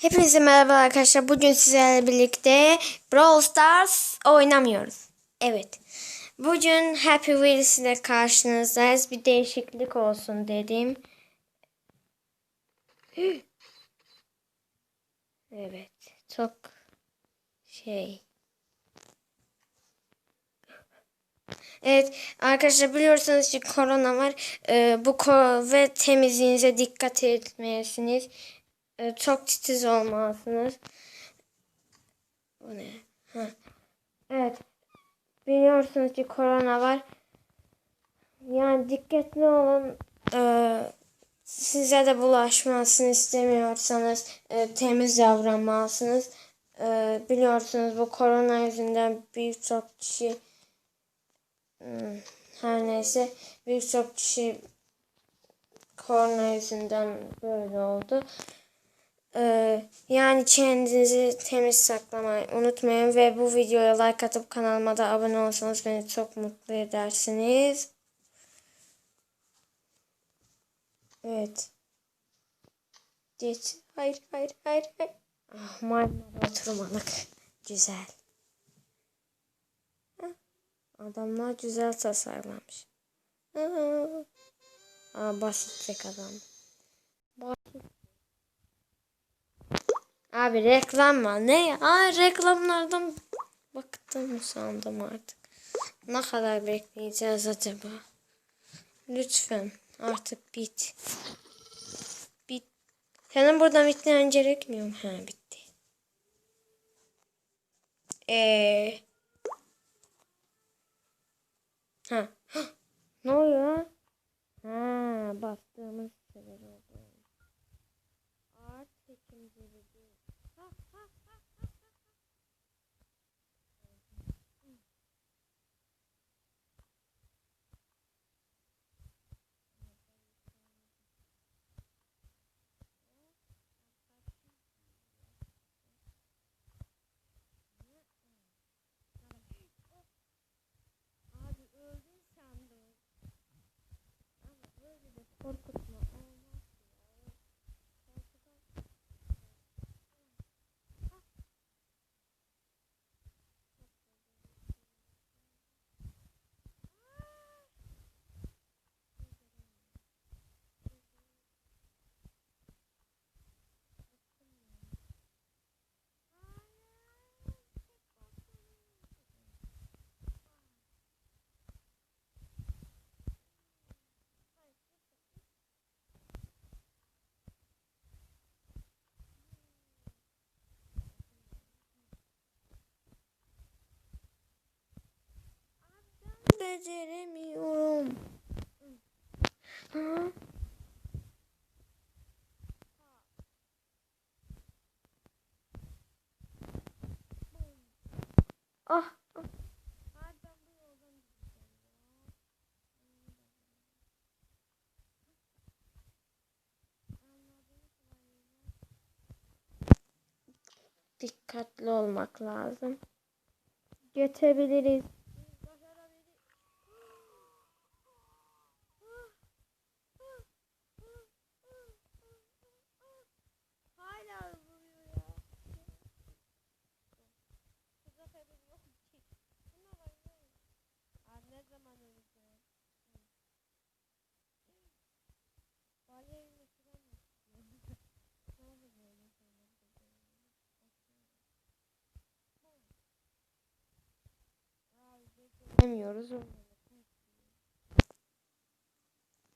Hepinize merhaba arkadaşlar. Bugün sizlerle birlikte Brawl Stars oynamıyoruz. Evet. Bugün Happy Wheels ile karşınızdayız. Bir değişiklik olsun dedim. Evet. Çok şey. Evet arkadaşlar biliyorsunuz ki korona var. Ee, bu ko ve temizliğinize dikkat etmelisiniz. Ee, çok titiz olmalısınız. Bu ne? Ha. Evet. Biliyorsunuz ki korona var. Yani dikkatli olun. Ee, size de bulaşmasını istemiyorsanız e, temiz davranmalısınız. Ee, biliyorsunuz bu korona yüzünden birçok kişi hmm, her neyse birçok kişi korona yüzünden böyle oldu. Ee, yani kendinizi temiz saklamayı unutmayın ve bu videoya like atıp kanalıma da abone olsanız beni çok mutlu edersiniz. Evet. Geç. Hayır, hayır, hayır. Ah, maymunlara oturmalık. Güzel. Hah, Adamlar güzel tasarlamış. Aa, Aa basit tek adam. Abi reklam var. Ne? Aa, reklamlardan bıktım sandım artık. Ne kadar bekleyeceğiz acaba? Lütfen artık bit. Bit. Senin buradan bitmen gerekmiyor mu? Ha bitti. Eee. Ha. ne oluyor? Ha bastığımız things we would do. beceremiyorum. Ha? Ah. ah. Dikkatli olmak lazım. Geçebiliriz. Hala vuruyor ya. Kıza haberim yok ki. Buna var ne? Aa, ne zaman öleceğim? Balerina falan mı istiyor? Ne oldu böyle sonra? Aa, beceremiyoruz.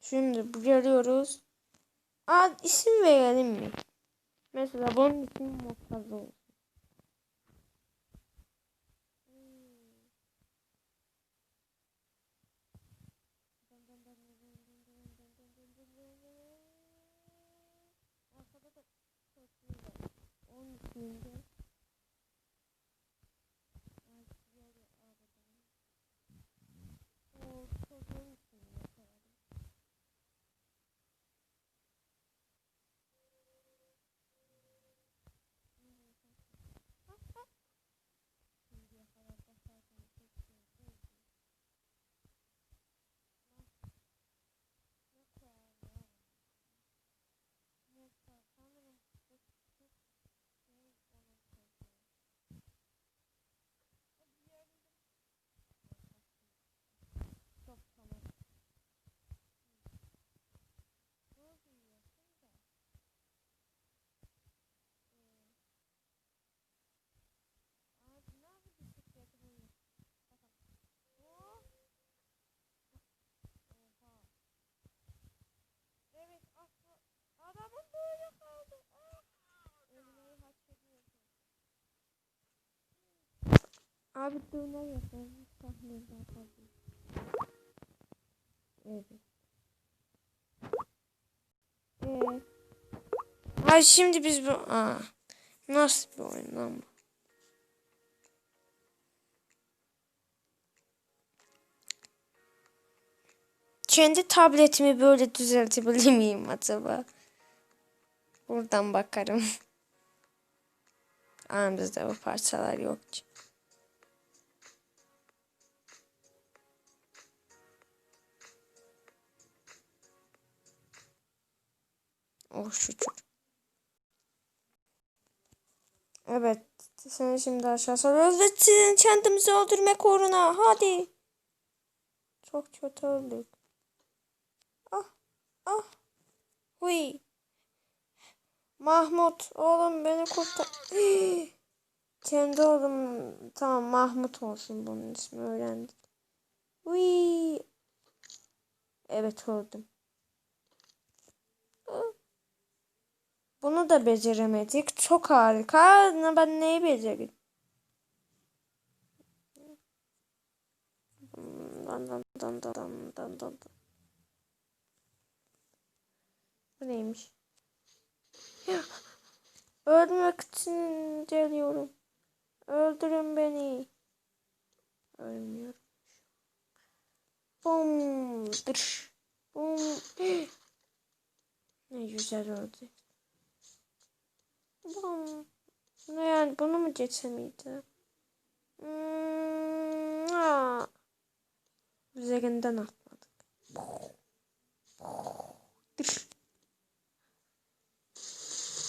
Şimdi bu görüyoruz. Aa isim verelim mi? Mesela bunun ismi Murtaza olsun. Arkada da köprü var. Onun içinde. Ay, şuraya bir aradan. O çocuğun içinde herhalde. Şimdiye kadar başardım tek şey buydu. Yok ya ya. Neyse sanırım bu- bu- Abi döner yapalım. Sahneden fazla. Evet. Ee, Ay şimdi biz bu... Aa, nasıl bir oyun lan bu? Kendi tabletimi böyle düzeltebilir miyim acaba? Buradan bakarım. Aa, bizde bu parçalar yok ki. Oh şükür. Evet. Seni şimdi aşağı salıyoruz ve sizin kendimizi öldürmek uğruna. Hadi. Çok kötü öldük. Ah. Ah. Huy. Mahmut. Oğlum beni kurtar. Kendi oğlum. Tamam Mahmut olsun bunun ismi öğrendik. Huy. Evet öldüm. Bunu da beceremedik. Çok harika. Ben neyi becerdim? Dan dan dan dan dan dan dan. Bu neymiş? Ya. Ölmek için geliyorum. Öldürün beni. Ölmüyorum. Bum. Dış. Bum. Ne güzel öldü. Bum. Ne yani bunu mu geçemeydi? Hmm, aa. Üzerinden atladık.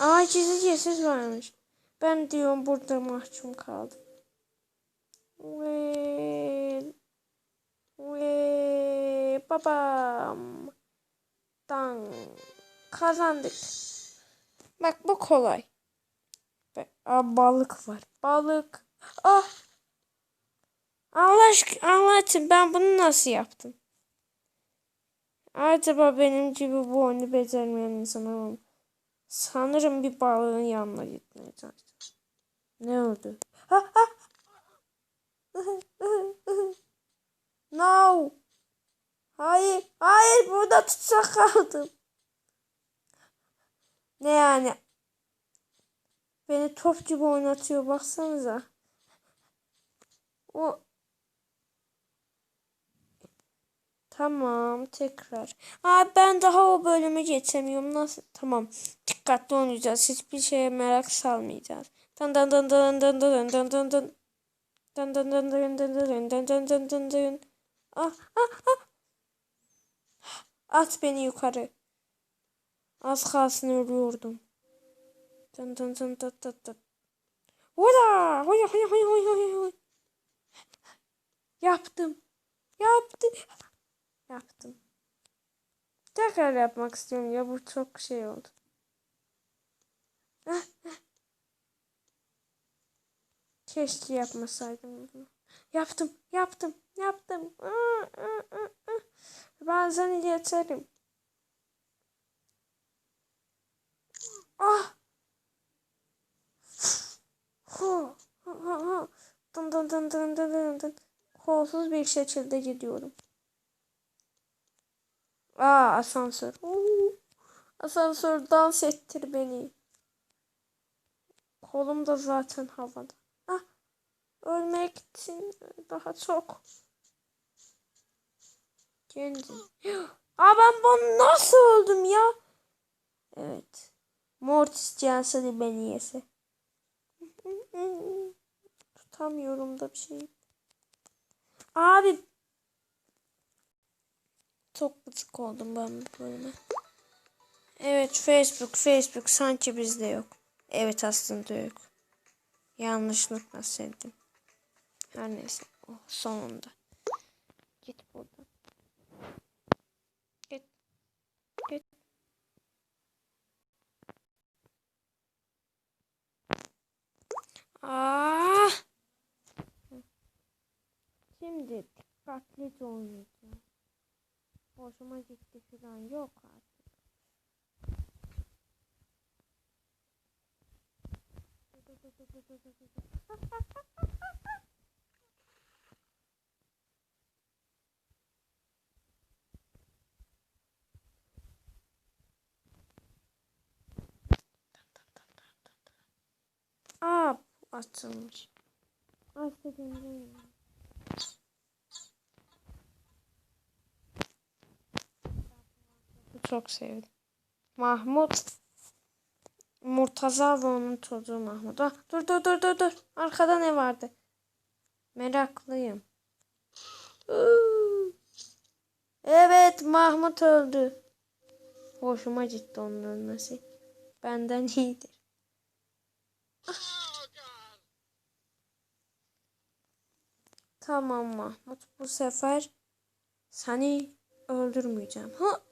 Aa çizgi varmış. Ben diyorum burada mahkum kaldım. Ve ve babam. Dan kazandık. Bak bu kolay. Aa, balık var. Balık. Ah. Allah aşkına anlatın ben bunu nasıl yaptım? Acaba benim gibi bu oyunu becermeyen insan olmam. Sanırım bir balığın yanına gitmeye çalıştım. Ne oldu? Ha, ha. no. Hayır, hayır burada tutsak kaldım. Ne yani? Beni top gibi oynatıyor baksanıza. O Tamam tekrar. Aa ben daha o bölümü geçemiyorum. Nasıl? Tamam. Dikkatli oynayacağız. Hiçbir şeye merak salmayacağız. Dan dan dan dan dan dan dan dan dan. Dan dan dan dan dan dan dan dan dan dan dan. Ah ah ah. At beni yukarı. Az kalsın ölüyordum. Tın tın tın tıt tıt tıt. Hola! Hoy hoy hoy hoy hoy hoy. Yaptım. Yaptım. Yaptım. Tekrar yapmak istiyorum ya bu çok şey oldu. Ah, ah. Keşke yapmasaydım bunu. Yaptım, yaptım, yaptım. Ah, Bazen yeterim. Ah! Ah! Dın dın dın dın dın dın dın. Kolsuz bir şekilde gidiyorum. Aa asansör. Oo. Asansör dans ettir beni. Kolum da zaten havada. Ah. Ölmek için daha çok. Kendim. Aa ben bunu nasıl öldüm ya? Evet. Mortis gelse beni yese. Tutamıyorum da bir şey. Abi çok gıcık oldum ben bu bölüme. Evet Facebook Facebook sanki bizde yok. Evet aslında yok. Yanlışlıkla sevdim. Her neyse. Oh, sonunda. Git buradan. Ah. Şimdi dikkatli oynayacağım hoşuma gitti falan yok artık. Açılmış. İstediğimde Çok sevdim. Mahmut. Murtaza ve onun çocuğu Mahmut. Ah, dur dur dur dur dur. Arkada ne vardı? Meraklıyım. Evet Mahmut öldü. Hoşuma gitti onun ölmesi. Benden iyidir. Tamam Mahmut. Bu sefer seni öldürmeyeceğim. Ha?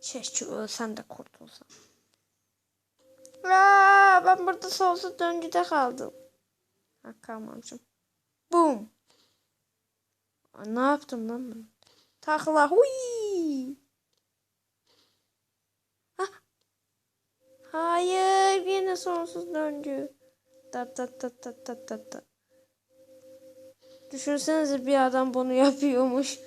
Keşke ölsem de kurtulsam. Aa, ben burada sonsuz döngüde kaldım. Ha kalmamışım. Aa, ne yaptım lan ben? Takla. Hui. Ah. Hayır yine sonsuz döngü. Da da da da da da. Düşünsenize bir adam bunu yapıyormuş.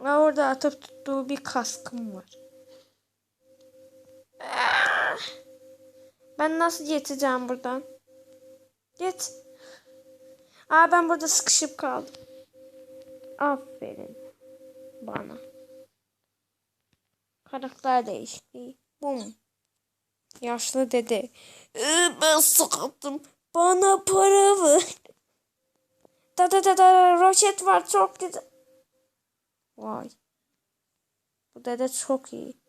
Ve orada atıp tuttuğu bir kaskım var. Ben nasıl geçeceğim buradan? Geç. Aa ben burada sıkışıp kaldım. Aferin bana. Karakter değişikliği. Bum. Yaşlı dede. Ee, ben sıkıldım. Bana para ver. Da da da da roket var çok güzel. Vay. Bu dede çok iyi.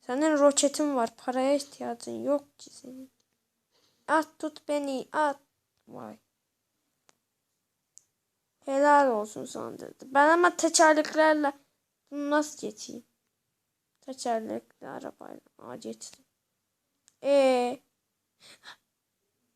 Senin roketin var. Paraya ihtiyacın yok ki senin. At tut beni at. Vay. Helal olsun sana dedi. Ben ama tekerleklerle bunu nasıl geçeyim? Tekerlekli arabayla. Aa geçtim. Ee,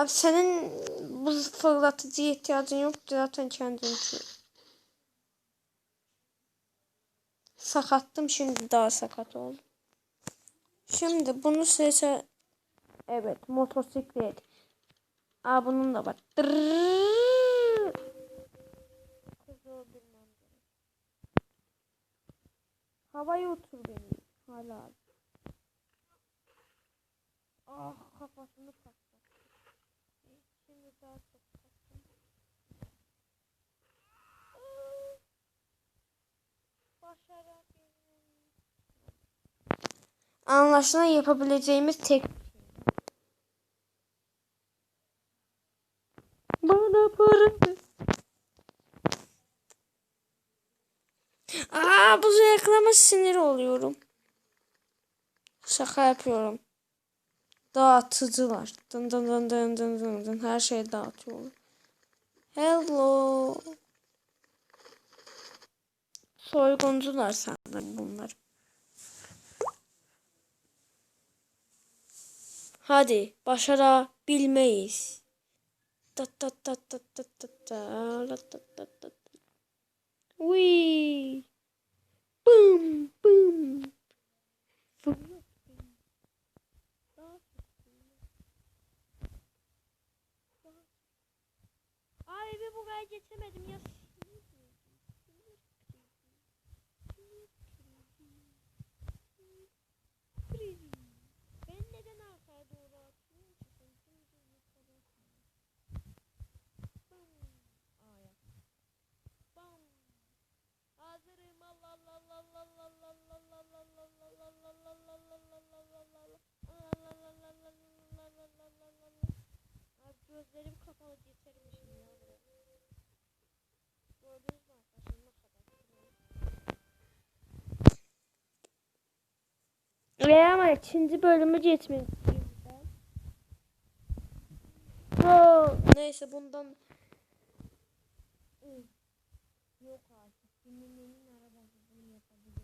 Abi senin bu fırlatıcıya ihtiyacın yok zaten kendin için. Sakattım şimdi daha sakat oldum. Şimdi bunu seçe Evet motosiklet. Aa bunun da gerek. Havaya otur beni. Hala. Ah kafasını patlattı. Şimdi daha çok patlattı. Aa, Başarabilirim. Anlaşılan yapabileceğimiz tek Bana para. Aa bu reklama sinir oluyorum. Şaka yapıyorum. Dağıtıcılar. Dın dın dın dın dın dın dın. Her şeyi dağıtıyorlar. Hello. Soyguncular sanırım bunlar. Hadi başarabilmeyiz. Ta ta ta ta ta ta ta la ta ta ta ta. Wee. Boom boom. Daha- Ay bir buraya geçemedim ya. Gözlerim kapalı getirmişim ya buraya. Gördünüz mü arkadaşlar ne kadar? Ve ama ikinci bölümü. Oo, neyse bundan Yok artık. Dinlemenin arabası bunu yapabilirim.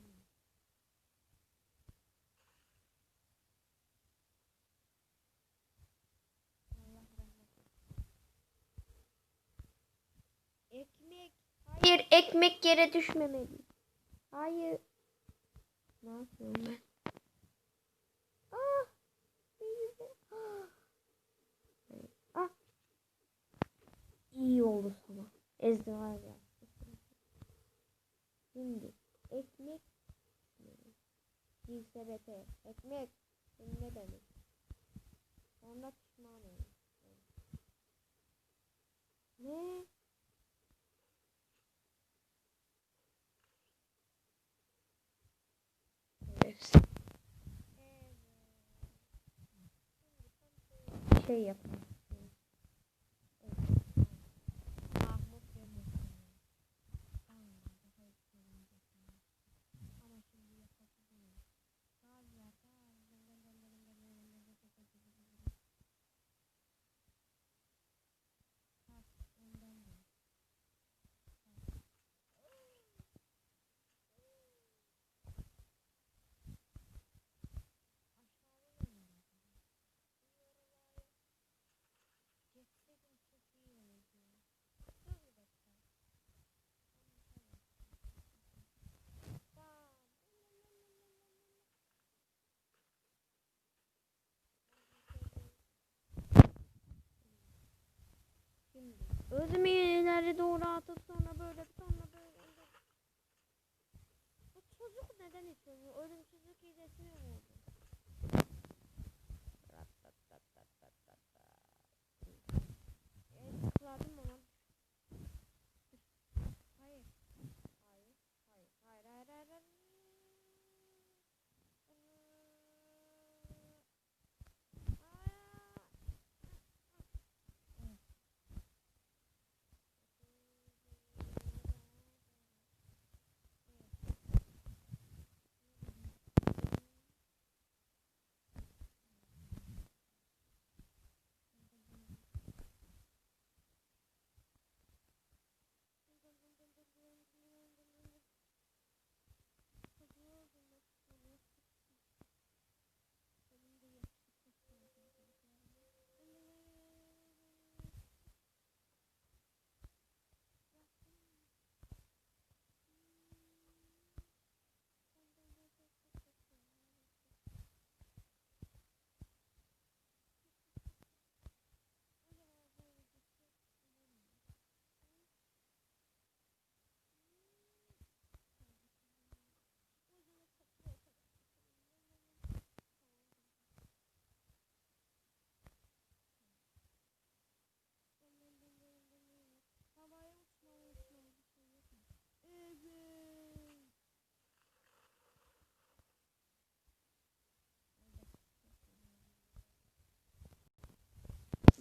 Bir ekmek yere düşmemeli. Hayır. Ne yapıyorum ben? Ah! Ah! Ah! İyi oldu sana. Ezdivar ya. Şimdi ekmek bir sebete ekmek ne demek? Sonra pişman olur. Ne? Evet. Şey yapmak istiyorum. Evet. Mahmut ve Muhtemelen. Aynen, daha istiyorum. Ama şimdi yapabilirim. Galiba, Ha, ondan da. Geçseydim çok iyi olurdu. Dur bir dakika. Tamam. Şimdi özümü ileri doğru atıp sonra böyle sonra böyle. Bu çocuk neden içiyor? Ölümsüzlük iğdesi mi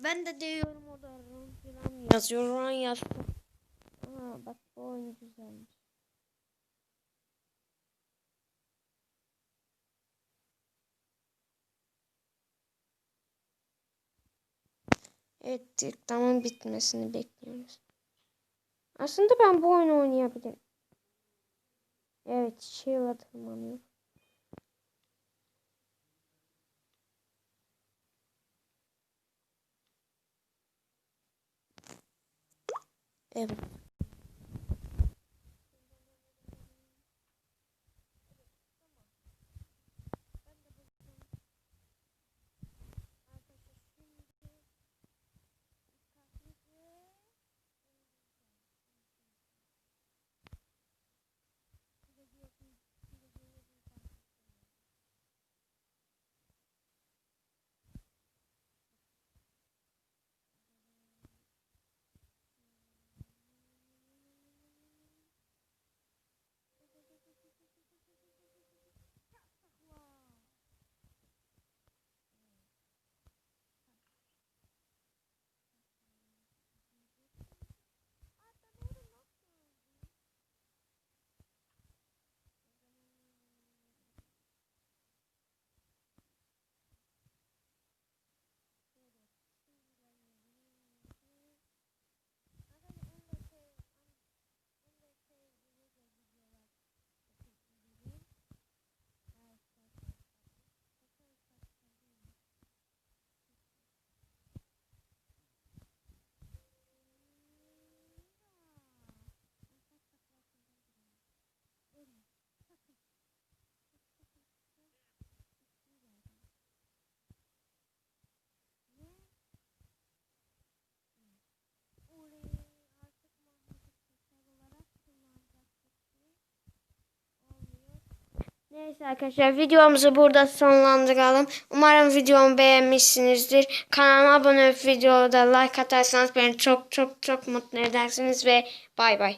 Ben de diyorum o da run falan yazıyor. Run yazsın. Aa bak bu oyun güzelmiş. Evet reklamın bitmesini bekliyoruz. Aslında ben bu oyunu oynayabilirim. Evet Sheila tırmanıyor. Evet. Neyse arkadaşlar videomuzu burada sonlandıralım. Umarım videomu beğenmişsinizdir. Kanalıma abone olup videoda like atarsanız beni çok çok çok mutlu edersiniz ve bay bay.